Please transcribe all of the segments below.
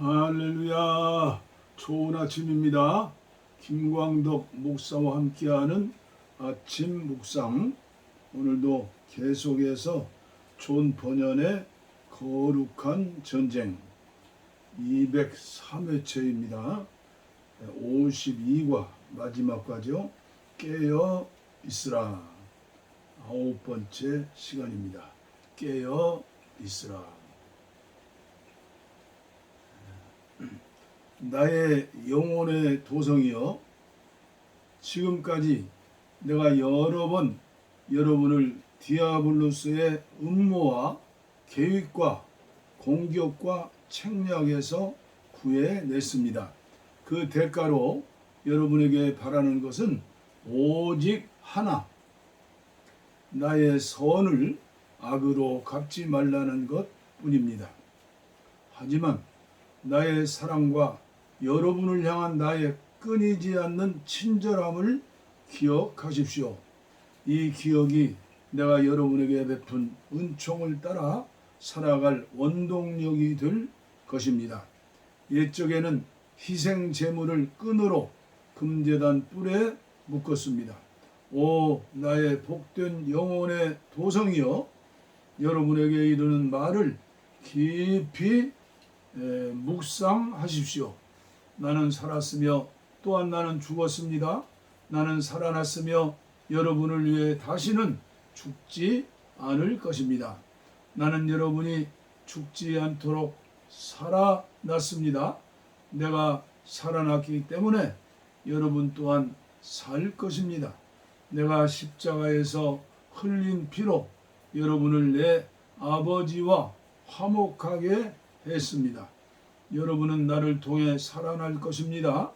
할렐루야. 좋은 아침입니다. 김광덕 목사와 함께하는 아침 묵상. 오늘도 계속해서 존 번연의 거룩한 전쟁 203회째입니다. 52과 마지막까지요. 깨어 있으라. 아홉 번째 시간입니다. 깨어 있으라. 나의 영혼의 도성이여 지금까지 내가 여러 번 여러분을 디아블로스의 음모와 계획과 공격과 책략에서 구해냈습니다. 그 대가로 여러분에게 바라는 것은 오직 하나 나의 선을 악으로 갚지 말라는 것 뿐입니다. 하지만 나의 사랑과 여러분을 향한 나의 끊이지 않는 친절함을 기억하십시오. 이 기억이 내가 여러분에게 베푼 은총을 따라 살아갈 원동력이 될 것입니다. 옛적에는 희생 제물을 끈으로 금제단 뿔에 묶었습니다. 오 나의 복된 영혼의 도성이여 여러분에게 이르는 말을 깊이 에, 묵상하십시오. 나는 살았으며 또한 나는 죽었습니다. 나는 살아났으며 여러분을 위해 다시는 죽지 않을 것입니다. 나는 여러분이 죽지 않도록 살아났습니다. 내가 살아났기 때문에 여러분 또한 살 것입니다. 내가 십자가에서 흘린 피로 여러분을 내 아버지와 화목하게 했습니다. 여러분은 나를 통해 살아날 것입니다.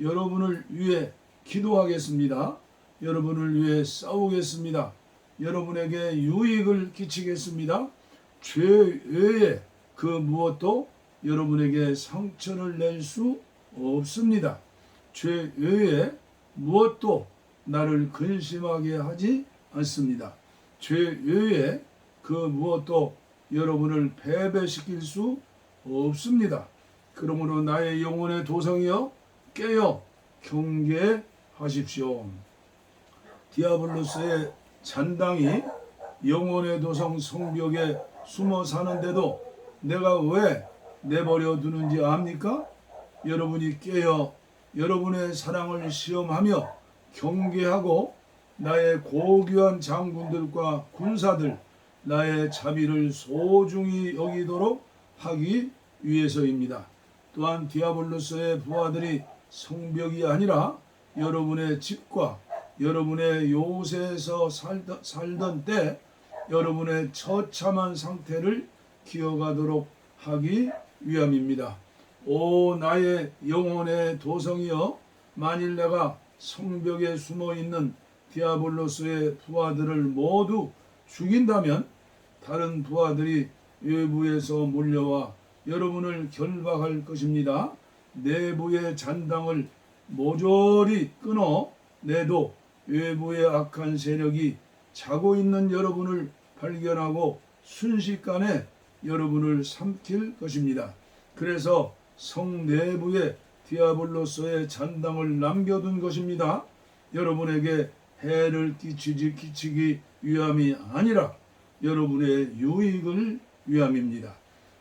여러분을 위해 기도하겠습니다. 여러분을 위해 싸우겠습니다. 여러분에게 유익을 끼치겠습니다. 죄 외에 그 무엇도 여러분에게 상처를 낼 수 없습니다. 죄 외에 무엇도 나를 근심하게 하지 않습니다. 죄 외에 그 무엇도 여러분을 패배시킬 수 없습니다. 그러므로 나의 영혼의 도성이여 깨어 경계하십시오. 디아블로스의 잔당이 영혼의 도성 성벽에 숨어 사는데도 내가 왜 내버려 두는지 압니까? 여러분이 깨어 여러분의 사랑을 시험하며 경계하고 나의 고귀한 장군들과 군사들 나의 자비를 소중히 여기도록 하기 위해서입니다. 또한 디아블로스의 부하들이 성벽이 아니라 여러분의 집과 여러분의 요새에서 살던, 살던 때 여러분의 처참한 상태를 기억하도록 하기 위함입니다. 오 나의 영혼의 도성이여 만일 내가 성벽에 숨어 있는 디아블로스의 부하들을 모두 죽인다면 다른 부하들이 외부에서 몰려와 여러분을 결박할 것입니다. 내부의 잔당을 모조리 끊어 내도 외부의 악한 세력이 자고 있는 여러분을 발견하고 순식간에 여러분을 삼킬 것입니다. 그래서 성 내부에 디아블로스의 잔당을 남겨둔 것입니다. 여러분에게 해를 끼치지 끼치기 위함이 아니라 여러분의 유익을 위함입니다.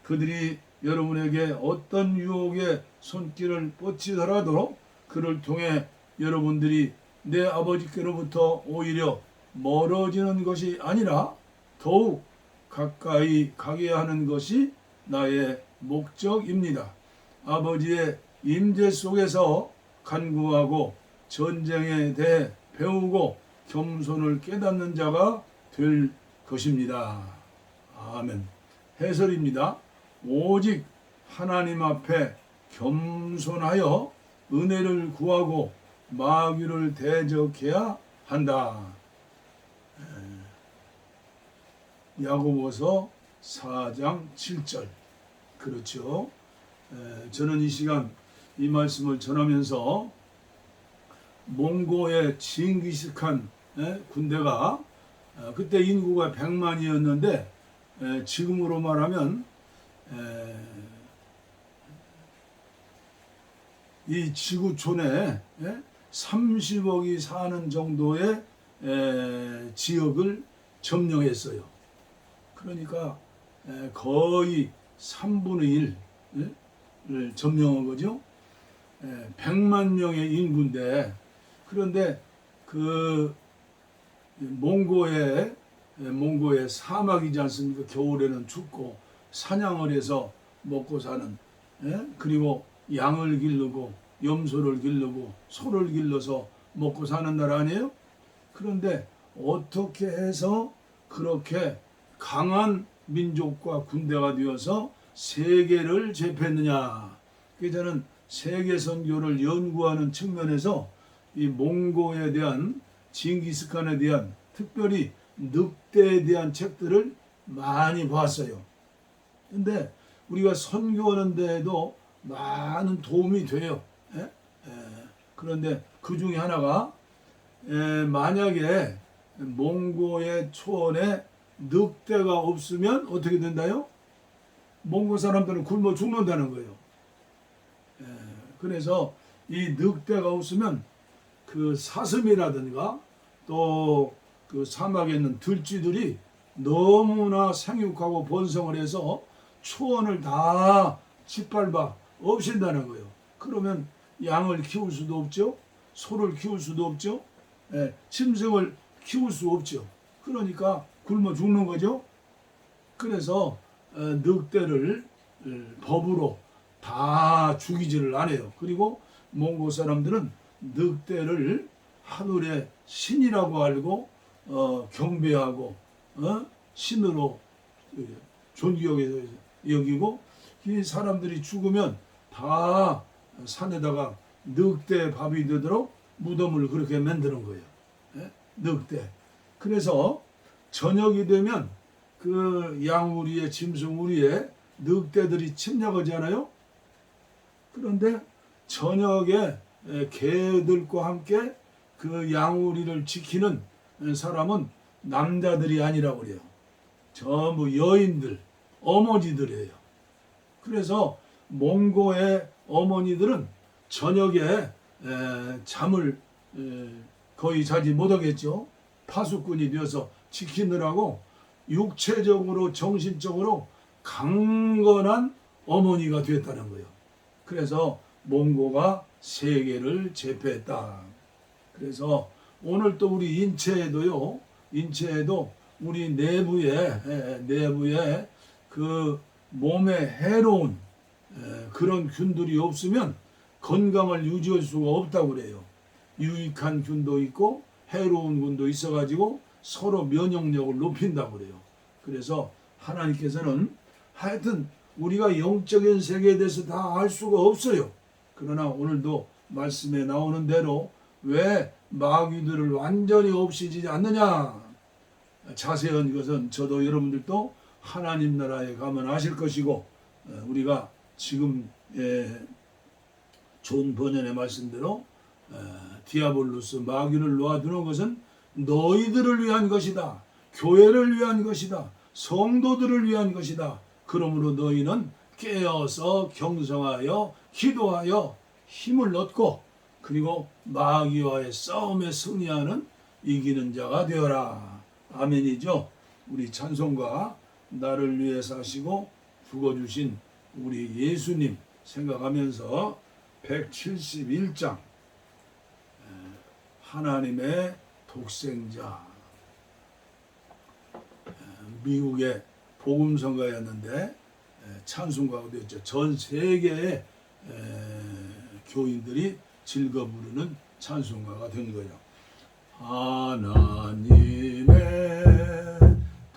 그들이 여러분에게 어떤 유혹의 손길을 뻗치더라도 그를 통해 여러분들이 내 아버지께로부터 오히려 멀어지는 것이 아니라 더욱 가까이 가게 하는 것이 나의 목적입니다. 아버지의 임재 속에서 간구하고 전쟁에 대해 배우고 겸손을 깨닫는 자가 될 것입니다. 아멘. 해설입니다. 오직 하나님 앞에 겸손하여 은혜를 구하고 마귀를 대적해야 한다. 야고보서 4장 7절. 그렇죠. 저는 이 시간 이 말씀을 전하면서 몽고의 징기스칸 군대가 어, 그때 인구가 100만이었는데 지금으로 말하면 이 지구촌에 예? 30억이 사는 정도의 에, 지역을 점령했어요. 그러니까 에, 거의 3분의 1을 점령한 거죠. 에, 100만 명의 인구인데 그런데 그 몽고의 에, 몽고의 사막이지 않습니까? 겨울에는 춥고 사냥을 해서 먹고 사는 예? 그리고 양을 기르고 염소를 기르고 소를 길러서 먹고 사는 나라 아니에요? 그런데 어떻게 해서 그렇게 강한 민족과 군대가 되어서 세계를 제패했느냐? 그래서 저는 세계 선교를 연구하는 측면에서 이 몽고에 대한 징기스칸에 대한 특별히 늑대에 대한 책들을 많이 봤어요. 근데 우리가 선교하는 데에도 많은 도움이 돼요. 예? 예. 그런데 그 중에 하나가 예, 만약에 몽고의 초원에 늑대가 없으면 어떻게 된다요? 몽고 사람들은 굶어 죽는다는 거예요. 예, 그래서 이 늑대가 없으면 그 사슴이라든가 또 그 사막에 있는 들쥐들이 너무나 생육하고 번성을 해서 초원을 다 짓밟아 없앤다는 거예요. 그러면 양을 키울 수도 없죠. 소를 키울 수도 없죠. 예, 짐승을 키울 수 없죠. 그러니까 굶어 죽는 거죠. 그래서 어, 늑대를 어, 법으로 다 죽이지를 않아요. 그리고 몽고 사람들은 늑대를 하늘의 신이라고 알고 어, 경배하고 어? 신으로 예, 존귀하게 여기고 이 사람들이 죽으면 다 산에다가 늑대 밥이 되도록 무덤을 그렇게 만드는 거예요. 예? 늑대. 그래서 저녁이 되면 그 양우리에 짐승우리에 늑대들이 침략하잖아요. 그런데 저녁에 에, 개들과 함께 그 양우리를 지키는 사람은 남자들이 아니라고 그래요. 전부 여인들, 어머니들이에요. 그래서 몽고의 어머니들은 저녁에 에, 잠을 에, 거의 자지 못하겠죠. 파수꾼이 되어서 지키느라고 육체적으로 정신적으로 강건한 어머니가 됐다는 거예요. 그래서 몽고가 세계를 제패했다. 그래서 오늘 또 우리 인체에도요. 인체에도 우리 내부에 에, 내부에 그 몸에 해로운 에, 그런 균들이 없으면 건강을 유지할 수가 없다고 그래요. 유익한 균도 있고 해로운 균도 있어가지고 서로 면역력을 높인다고 그래요. 그래서 하나님께서는 하여튼 우리가 영적인 세계에 대해서 다 알 수가 없어요. 그러나 오늘도 말씀에 나오는 대로 왜 마귀들을 완전히 없애지 않느냐? 자세한 것은 저도 여러분들도 하나님 나라에 가면 아실 것이고 어, 우리가 지금 예, 존 번연의 말씀대로 어, 디아볼로스 마귀를 놓아두는 것은 너희들을 위한 것이다. 교회를 위한 것이다. 성도들을 위한 것이다. 그러므로 너희는 깨어서 경성하여 기도하여 힘을 얻고 그리고 마귀와의 싸움에 승리하는 이기는 자가 되어라. 아멘이죠. 우리 찬송가 나를 위해 사시고 죽어주신 우리 예수님 생각하면서 171장 하나님의 독생자 미국의 복음성가였는데 찬송가가 되었죠. 전 세계의 교인들이 즐거 부르는 찬송가가 된 거예요. 하나님의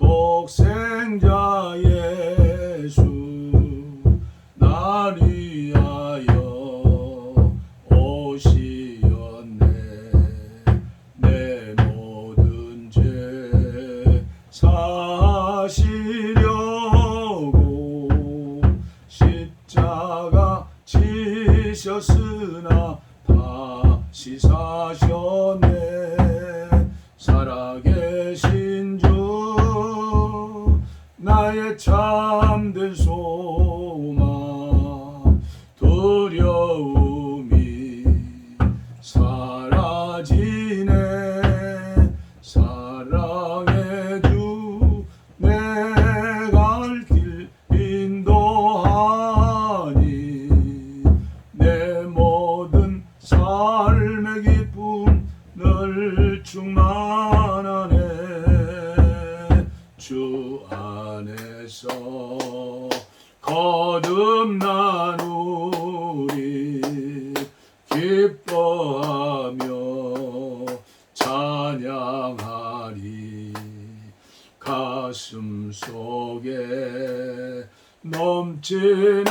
독생자 예수 날 위하여 오시었네. 내 모든 죄 사시려고 십자가 지셨으나 다시 사셨네. 살아계신 주 나의 참된 소 가슴 속에 넘치는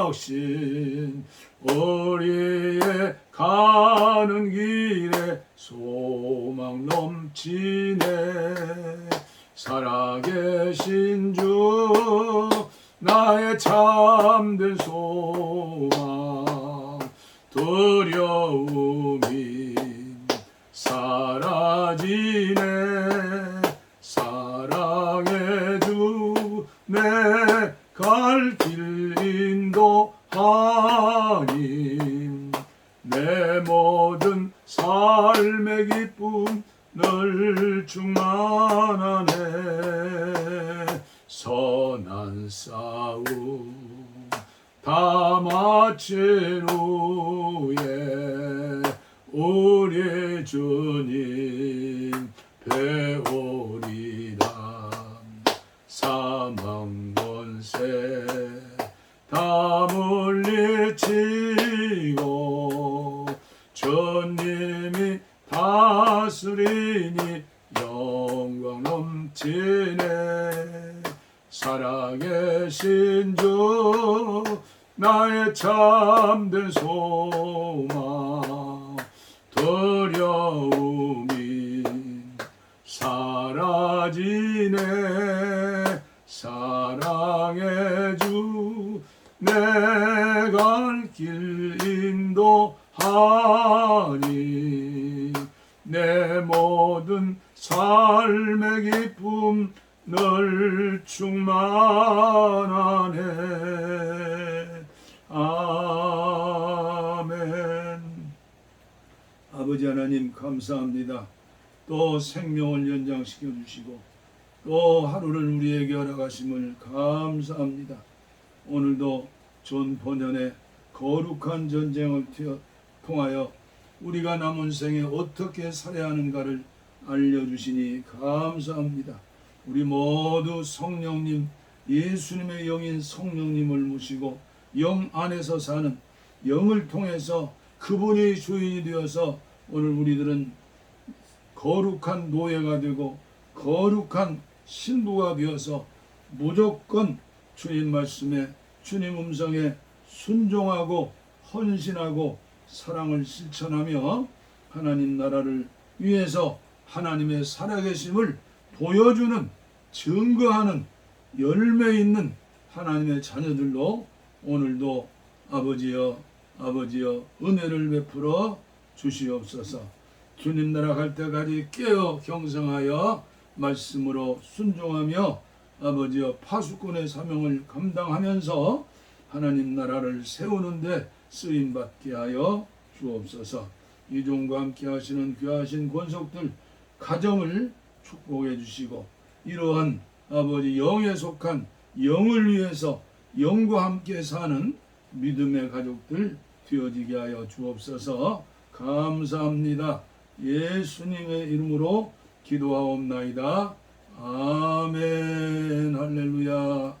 확신 우리의 가는 길에 소망 넘치네. 살아계신 주 나의 참된 소망 두려움이 사라지네 주님 배우리라. 사망 권세 다 물리치고 주님이 다스리니 영광 넘치네. 살아계신 주 나의 참된 소망 두려움이 사라지네. 사랑의 주 내 갈 길 인도하니 내 모든 삶의 기쁨 늘 충만하네 아버지 하나님 감사합니다 또 생명을 연장시켜 주시고 또 하루를 우리에게 허락하심을 감사합니다 오늘도 존 본연의 거룩한 전쟁을 통하여 우리가 남은 생에 어떻게 살아야 하는가를 알려주시니 감사합니다. 우리 모두 성령님, 예수님의 영인 성령님을 모시고 영 안에서 사는 영을 통해서 그분이 주인이 되어서 오늘 우리들은 거룩한 노예가 되고 거룩한 신부가 되어서 무조건 주님 말씀에 주님 음성에 순종하고 헌신하고 사랑을 실천하며 하나님 나라를 위해서 하나님의 살아계심을 보여주는 증거하는 열매 있는 하나님의 자녀들로 오늘도 아버지여 아버지여 은혜를 베풀어 주시옵소서 주님 나라 갈 때까지 깨어 경성하여 말씀으로 순종하며 아버지여 파수꾼의 사명을 감당하면서 하나님 나라를 세우는데 쓰임 받게 하여 주옵소서. 이종과 함께 하시는 귀하신 권속들 가정을 축복해 주시고 이러한 아버지 영에 속한 영을 위해서 영과 함께 사는 믿음의 가족들 되어지게 하여 주옵소서. 감사합니다. 예수님의 이름으로 기도하옵나이다. 아멘 할렐루야